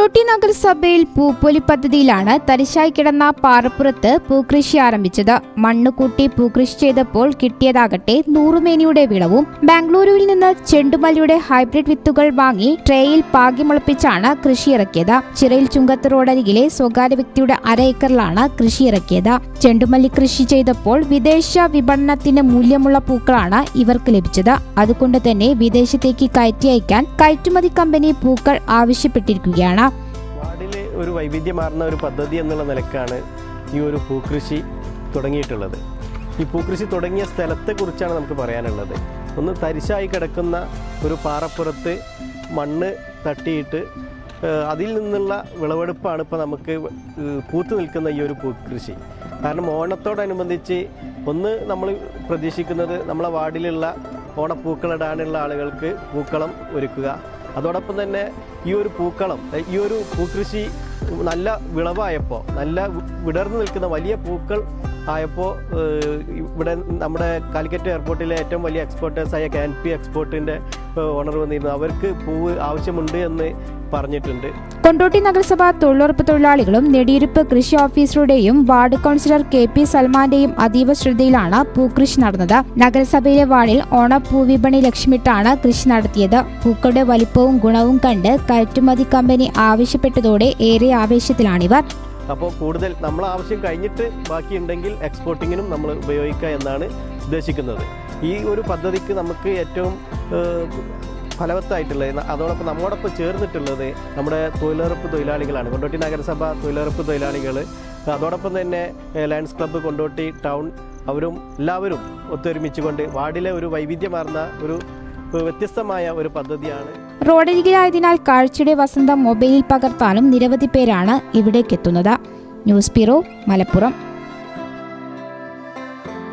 കൊണ്ടോട്ടി നഗരസഭയിൽ പൂപ്പൊലി പദ്ധതിയിലാണ് തരിശായി കിടന്ന പാറപ്പുറത്ത് പൂകൃഷി ആരംഭിച്ചത്. മണ്ണുകൂട്ടി പൂക്കൃഷി ചെയ്തപ്പോൾ കിട്ടിയതാകട്ടെ നൂറുമേനിയുടെ വിളവും. ബാംഗ്ലൂരുവിൽ നിന്ന് ചെണ്ടുമല്ലിയുടെ ഹൈബ്രിഡ് വിത്തുകൾ വാങ്ങി ട്രേയിൽ പാകി മുളപ്പിച്ചാണ് കൃഷി ഇറക്കിയത് ചിറയിൽ ചുങ്കത്ത് റോഡരികിലെ സ്വകാര്യ വ്യക്തിയുടെ അര ഏക്കറിലാണ് കൃഷി ഇറക്കിയത് ചെണ്ടുമല്ലി കൃഷി ചെയ്തപ്പോൾ വിദേശ വിപണനത്തിന് മൂല്യമുള്ള പൂക്കളാണ് ഇവർക്ക് ലഭിച്ചത്. അതുകൊണ്ട് തന്നെ വിദേശത്തേക്ക് കയറ്റി അയക്കാൻ കയറ്റുമതി കമ്പനി പൂക്കൾ ആവശ്യപ്പെട്ടിരിക്കുകയാണ്. ഒരു വൈവിധ്യമാർന്ന ഒരു പദ്ധതി എന്നുള്ള നിലക്കാണ് ഈ ഒരു പൂക്കൃഷി തുടങ്ങിയിട്ടുള്ളത്. ഈ പൂക്കൃഷി തുടങ്ങിയ സ്ഥലത്തെക്കുറിച്ചാണ് നമുക്ക് പറയാനുള്ളത്. ഒന്ന് തരിശായി കിടക്കുന്ന ഒരു പാറപ്പുറത്ത് മണ്ണ് തട്ടിയിട്ട് അതിൽ നിന്നുള്ള വിളവെടുപ്പാണ് ഇപ്പോൾ നമുക്ക് പൂത്തു നിൽക്കുന്ന ഈ ഒരു പൂക്കൃഷി. കാരണം ഓണത്തോടനുബന്ധിച്ച് ഒന്ന് നമ്മൾ പ്രതീക്ഷിക്കുന്നത് നമ്മളെ വാർഡിലുള്ള ഓണപ്പൂക്കളിടാനുള്ള ആളുകൾക്ക് പൂക്കളം ഒരുക്കുക. അതോടൊപ്പം തന്നെ ഈ ഒരു പൂക്കളം ഈ ഒരു പൂക്കൃഷി നല്ല വിളവായപ്പോൾ നല്ല വിടർന്നു നിൽക്കുന്ന വലിയ പൂക്കൾ ആയപ്പോൾ ഇവിടെ നമ്മുടെ കാലിക്കറ്റ് എയർപോർട്ടിലെ ഏറ്റവും വലിയ എക്സ്പോർട്ടേഴ്സായ കാൻപി എക്സ്പോർട്ടിന്റെ ഓണർ വന്നിരുന്നു. അവർക്ക് പൂവ് ആവശ്യമുണ്ട് എന്ന് പറഞ്ഞിട്ടുണ്ട്. കൊണ്ടോട്ടി നഗരസഭ തൊഴിലുറപ്പ് തൊഴിലാളികളും നെടിയിരുപ്പ് കൃഷി ഓഫീസറുടെയും വാർഡ് കൗൺസിലർ കെ പി സൽമാന്റെയും അതീവ ശ്രദ്ധയിലാണ് പൂക്കൃഷി നടന്നത്. നഗരസഭയിലെ വാർഡിൽ ഓണപ്പൂ വിപണി ലക്ഷ്യമിട്ടാണ് കൃഷി നടത്തിയത്. പൂക്കളുടെ വലിപ്പവും ഗുണവും കണ്ട് കയറ്റുമതി കമ്പനി ആവശ്യപ്പെട്ടതോടെ ഏറെ ആവേശത്തിലാണിവർ അപ്പോൾ കൂടുതൽ നമ്മൾ ആവശ്യം കഴിഞ്ഞിട്ട് ബാക്കിയുണ്ടെങ്കിൽ എക്സ്പോർട്ടിങ്ങിനും നമ്മൾ ഉപയോഗിക്കുക എന്നാണ് ഉദ്ദേശിക്കുന്നത്. ഈ ഒരു പദ്ധതിക്ക് നമുക്ക് ഏറ്റവും ഫലവത്തായിട്ടുള്ളത് അതോടൊപ്പം നമ്മോടൊപ്പം ചേർന്നിട്ടുള്ളത് നമ്മുടെ തൊഴിലുറപ്പ് തൊഴിലാളികളാണ്. കൊണ്ടോട്ടി നഗരസഭ തൊഴിലുറപ്പ് തൊഴിലാളികൾ അതോടൊപ്പം തന്നെ ലയൺസ് ക്ലബ്ബ് കൊണ്ടോട്ടി ടൗൺ അവരും എല്ലാവരും ഒത്തൊരുമിച്ചുകൊണ്ട് വാർഡിലെ ഒരു വൈവിധ്യമാർന്ന ഒരു വ്യത്യസ്തമായ ഒരു പദ്ധതിയാണ്. റോഡരികിലായതിനാൽ കാഴ്ചയുടെ വസന്തം മൊബൈലിൽ പകർത്താനും നിരവധി പേരാണ് ഇവിടേക്കെത്തുന്നത്. News bureau Malappuram.